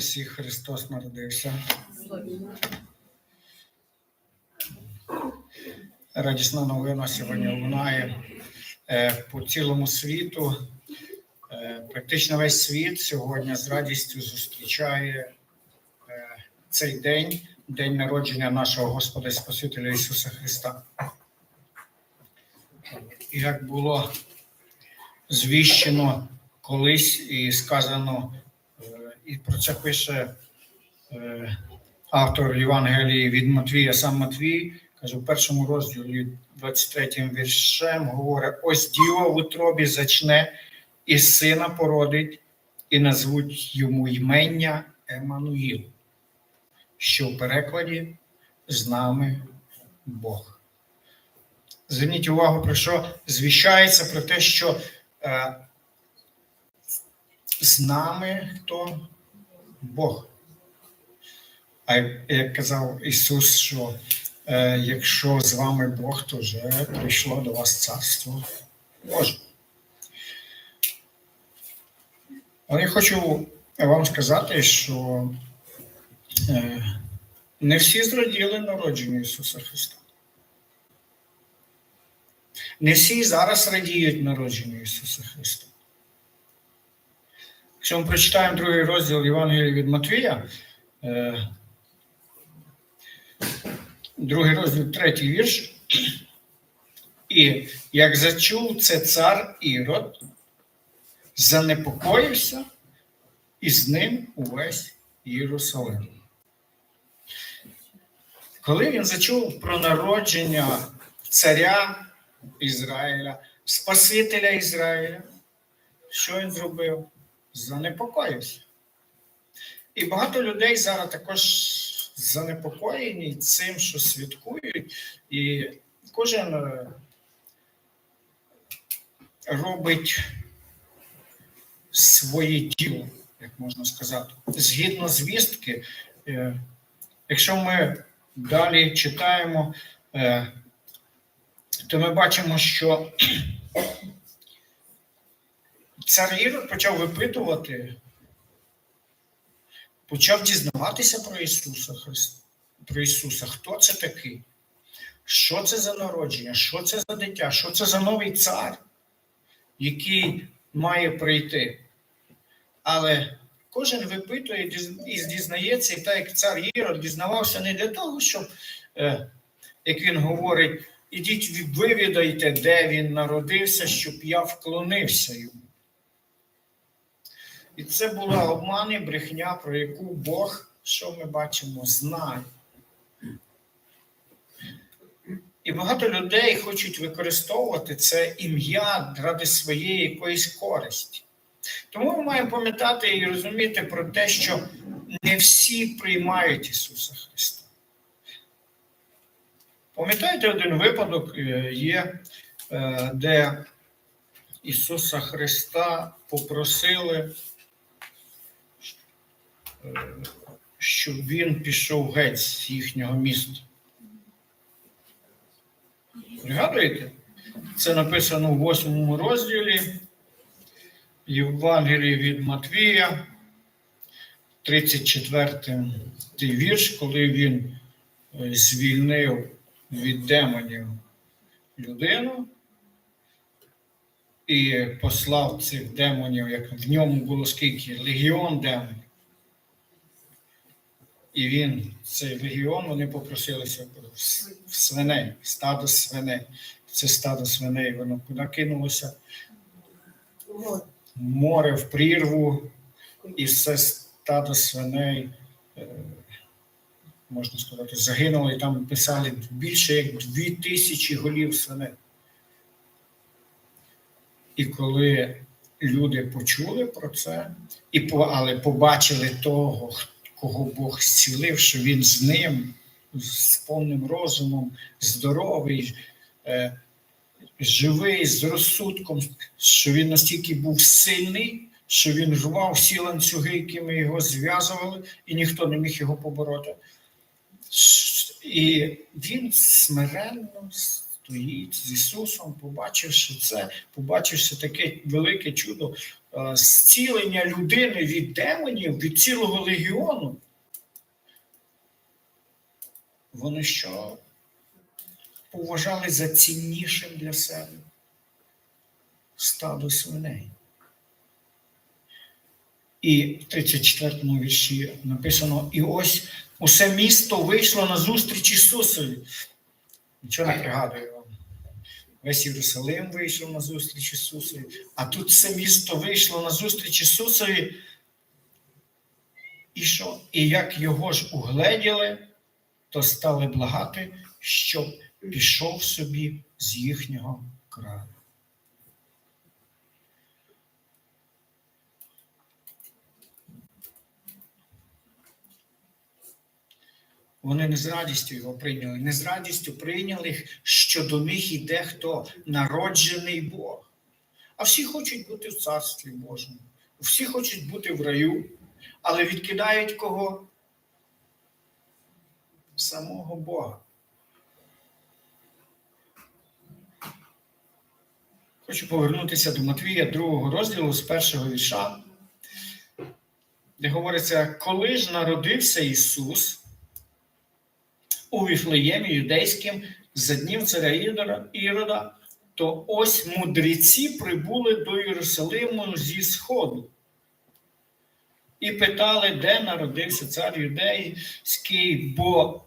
Христі Христос народився. Радісна новина сьогодні лунає е, по цілому світу. Е, Практично весь світ сьогодні з радістю зустрічає е, цей день, день народження нашого Господа і Спасителя Ісуса Христа. І як було звіщено колись і сказано, і про це пише е, автор Євангелії від Матвія, сам Матвій, каже, в першому розділі 23 віршем говорить: ось діво в утробі зачне, і сина породить, і назвуть йому ймення Еммануїл, що в перекладі з нами Бог. Зверніть увагу, про що звіщається про те, що е, з нами хто Бог. А як- казав Ісус, що е, якщо з вами Бог, то вже прийшло до вас царство Боже. Але я хочу вам сказати, що е, не всі зраділи народженню Ісуса Христа. Не всі зараз радіють народженню Ісуса Христа. Якщо ми прочитаємо другий розділ Євангелія від Матвія, е, другий розділ, третій вірш. І як зачув це цар Ірод, занепокоївся, і з ним увесь Єрусалим. Коли він зачув про народження царя Ізраїля, Спасителя Ізраїля, що він зробив? Занепокоївся. І багато людей зараз також занепокоєні цим, що святкують, і кожен е, робить своє діло, як можна сказати. Згідно звістки, е, якщо ми далі читаємо, е, то ми бачимо, що цар Ірод почав випитувати, почав дізнаватися про Ісуса Христа, про Ісуса. Хто це такий? Що це за народження? Що це за дитя? Що це за новий цар, який має прийти? Але кожен випитує і дізнається, і так як цар Ірод дізнавався не для того, щоб, е, як він говорить, ідіть вивідайте, де він народився, щоб я вклонився йому. І це була обман і брехня, про яку Бог, що ми бачимо, знає. І багато людей хочуть використовувати це ім'я ради своєї якоїсь користі. Тому ми маємо пам'ятати і розуміти про те, що не всі приймають Ісуса Христа. Пам'ятаєте, один випадок е, є, е, де Ісуса Христа попросили, щоб Він пішов геть з їхнього міста. Пригадуєте? Це написано в восьмому розділі Євангелії від Матвія, 34 вірш, коли він е, звільнив від демонів людину і послав цих демонів, як в ньому було скільки легіон демонів. І він, цей легіон, вони попросилися в с- в свиней, стадо свиней. Це стадо свиней, воно куди кинулося море, в прірву, і все стадо свиней, е, можна сказати, загинуло, і там писали більше як дві тисячі голів свиней. І коли люди почули про це, і але побачили того, кого Бог зцілив, що він з ним, з повним розумом, здоровий, е, живий, з розсудком, що він настільки був сильний, що він рвав всі ланцюги, якими його зв'язували, і ніхто не міг його побороти. І він смиренно стоїть з Ісусом, побачивши це, побачивши таке велике чудо е, зцілення людини від демонів, від цілого легіону. Вони що поважали за ціннішим для себе стадо свиней. І в 34-му вірші написано: і ось усе місто вийшло на зустріч Ісусові. Нічого не пригадую вам. Весь Єрусалим вийшов на зустріч Ісусові, а тут все місто вийшло на зустріч Ісусові. І що? І як його ж угледіли, то стали благати, щоб пішов собі з їхнього краю. Вони не з радістю його прийняли, не з радістю прийняли, що до них іде хто народжений Бог. А всі хочуть бути в Царстві Божому, всі хочуть бути в раю, але відкидають кого? Самого Бога. Хочу повернутися до Матвія, другого розділу з першого вірша, де говориться, коли ж народився Ісус у Віфлеємі юдейським за днів царя Ірода, то ось мудреці прибули до Єрусалиму зі Сходу і питали, де народився цар юдейський, бо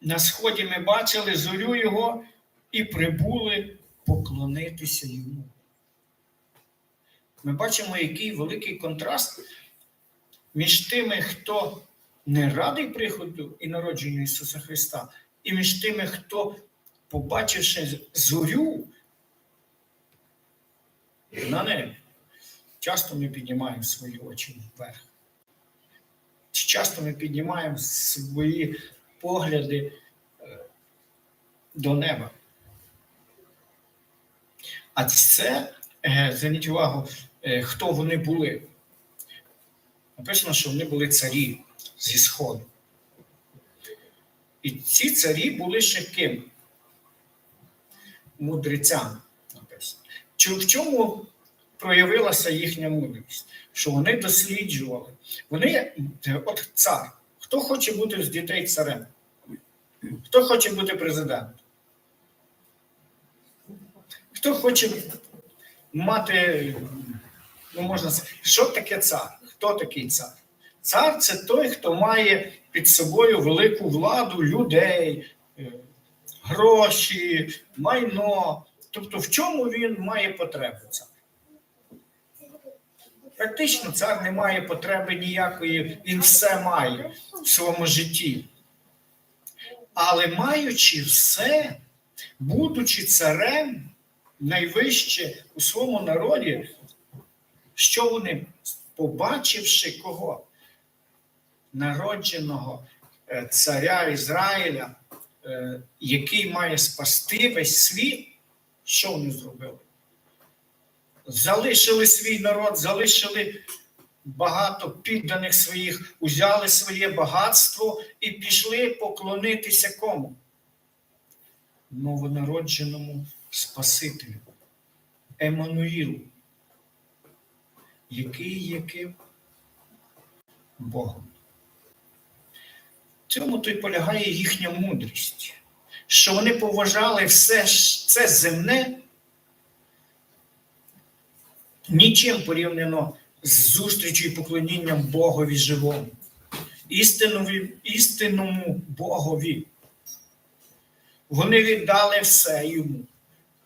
на сході ми бачили зорю його і прибули поклонитися йому. Ми бачимо, який великий контраст між тими, хто не радий приходу і народженню Ісуса Христа, і між тими, хто, побачивши зорю на небі, часто ми піднімаємо свої очі вверх. Чи часто ми піднімаємо свої погляди е, до неба? А це, е, зверніть увагу, е, хто вони були. Написано, що вони були царі зі Сходу. І ці царі були ще ким? Мудрецями написано. В чому проявилася їхня мудрість? Що вони досліджували. Вони, от цар. Хто хоче бути з дітей царем? Хто хоче бути президентом? Хто хоче мати, ну можна сказати, що таке цар? Хто такий цар? Цар це той, хто має під собою велику владу людей, е, гроші, майно. Тобто, в чому він має потребу цар? Практично цар не має потреби ніякої, він все має в своєму житті. Але маючи все, будучи царем, найвище у своєму народі, що вони, побачивши кого? Народженого е, царя Ізраїля, е, який має спасти весь світ, що вони зробили? Залишили свій народ, залишили багато підданих своїх, узяли своє багатство і пішли поклонитися кому? Новонародженому Спасителю, Еммануїлу, який є ким? Богом. Цьому то й полягає їхня мудрість, що вони поважали все це земне нічим порівняно з зустрічю і поклонінням Богові живому, істинові, істинному Богові. Вони віддали все йому.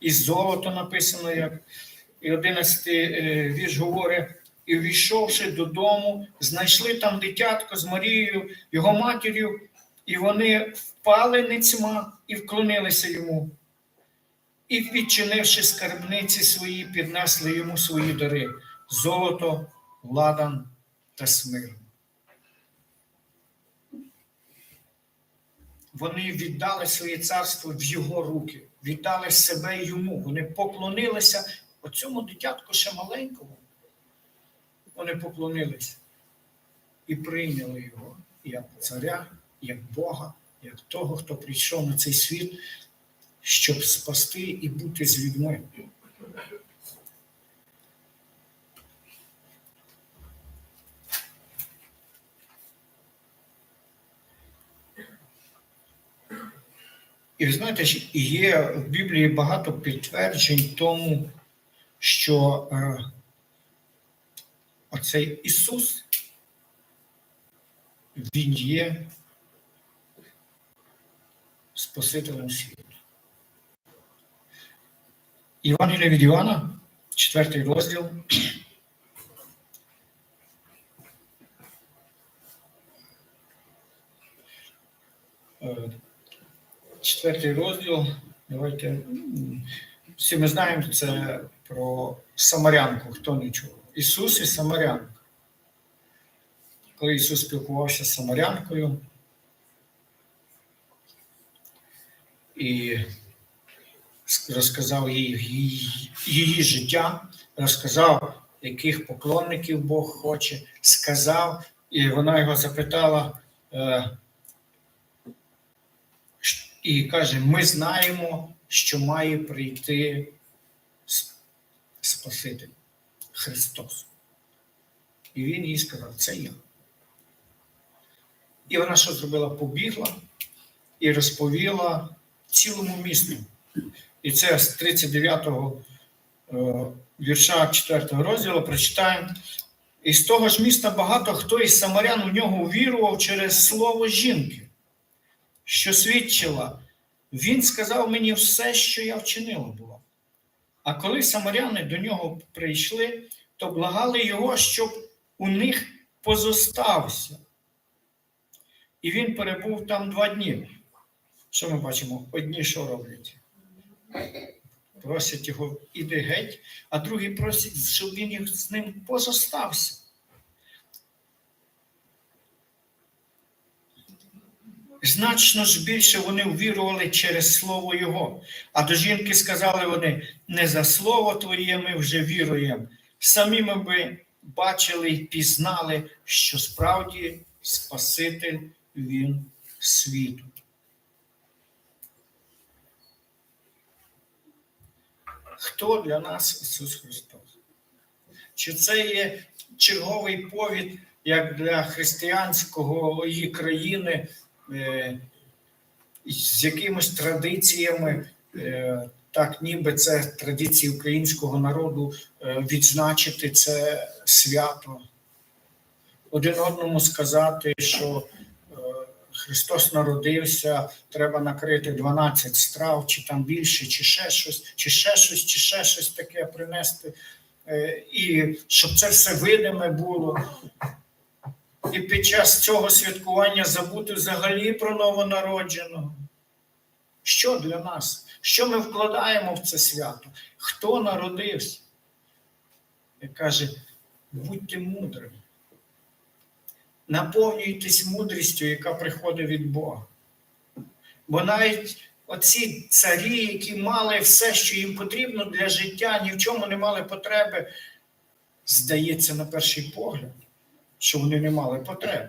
І золото написано, як і 11 е, вірш говорить, і війшовши додому, знайшли там дитятко з Марією, його матір'ю, і вони впали ницьма і вклонилися йому. І, відчинивши скарбниці свої, піднесли йому свої дари золото, ладан та смирн. Вони віддали своє царство в його руки, віддали себе йому. Вони поклонилися оцьому дитятку ще маленькому. Вони поклонилися і прийняли його як царя, як Бога, як того, хто прийшов на цей світ, щоб спасти і бути з людьми. І ви знаєте, є в Біблії багато підтверджень тому, що е, оцей Ісус, Він є Спасителем світу. Євангелія від Івана, четвертий розділ. Е, Четвертий розділ. Давайте. Всі ми знаємо, це про Самарянку, хто не чув. Ісус і Самарянка. Коли Ісус спілкувався з Самарянкою і розказав їй її, її життя, розказав, яких поклонників Бог хоче, сказав, і вона його запитала. е, і каже: ми знаємо, що має прийти Спаситель Христос. І він їй сказав, це я. І вона що зробила? Побігла і розповіла цілому місту. І це з 39-го е, вірша 4 розділу прочитаємо. І з того ж міста багато хто із самарян у нього увірував через слово жінки що свідчила, він сказав мені все, що я вчинила було. А коли самаряни до нього прийшли, то благали його, щоб у них позостався. І він перебув там два дні. Що ми бачимо? Одні що роблять? Просять його, іди геть, а другі просять, щоб він з ним позостався. Значно ж більше вони ввірували через слово Його. А до жінки сказали вони: не за слово Твоє ми вже віруємо. Самі ми би бачили і пізнали, що справді Спаситель Він світу. Хто для нас Ісус Христос? Чи це є черговий повід, як для християнської країни? Е, з якимись традиціями, е, так ніби це традиції українського народу, е, відзначити це свято, один одному сказати, що Христос народився, треба накрити 12 страв, чи там більше, чи ще щось, чи ще щось, чи ще щось таке принести. І щоб це все видиме було. І під час цього святкування забути взагалі про новонародженого. Що для нас? Що ми вкладаємо в це свято? Хто народився? І каже, будьте мудрими. Наповнюйтесь мудрістю, яка приходить від Бога. Бо навіть оці царі, які мали все, що їм потрібно для життя, ні в чому не мали потреби, здається, на перший погляд що вони не мали потреби.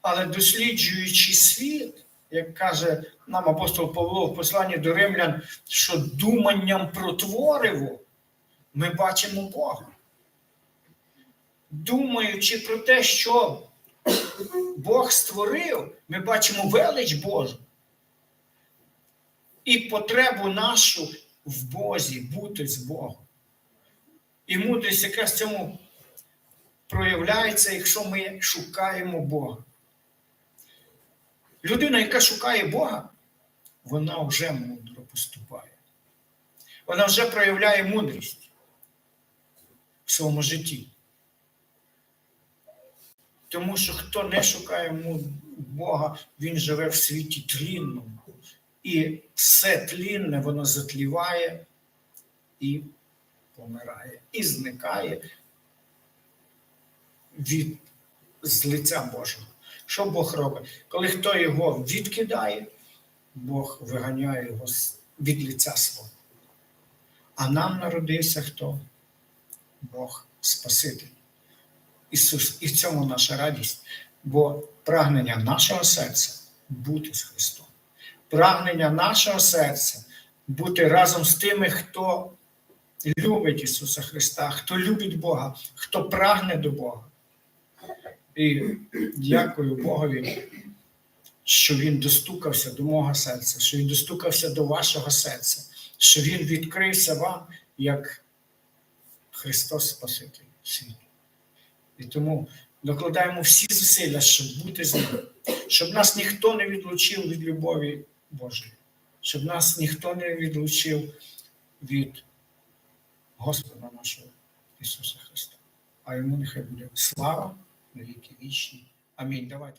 Але досліджуючи світ, як каже нам апостол Павло в посланні до римлян, що думанням про твориво ми бачимо Бога. Думаючи про те, що Бог створив, ми бачимо велич Божу. І потребу нашу в Бозі бути з Богом. І мудрість якраз цьому проявляється, якщо ми шукаємо Бога. Людина, яка шукає Бога, вона вже мудро поступає. Вона вже проявляє мудрість в своєму житті. Тому що хто не шукає Бога, він живе в світі тлінному. І все тлінне, воно затліває і помирає, і зникає від з лиця Божого. Що Бог робить? Коли хто його відкидає, Бог виганяє його від лиця свого. А нам народився хто? Бог Спаситель. Ісус. І в цьому наша радість, бо прагнення нашого серця бути з Христом. прагнення нашого серця бути разом з тими, хто любить Ісуса Христа, хто любить Бога, хто прагне до Бога. І дякую Богові, що Він достукався до мого серця, що Він достукався до вашого серця, що Він відкрився вам як Христос Спаситель світу. І тому докладаємо всі зусилля, щоб бути з ним, щоб нас ніхто не відлучив від любові Божої, щоб нас ніхто не відлучив від Господа нашого Ісуса Христа. А йому нехай буде слава на віки вічні. Амінь. Давайте.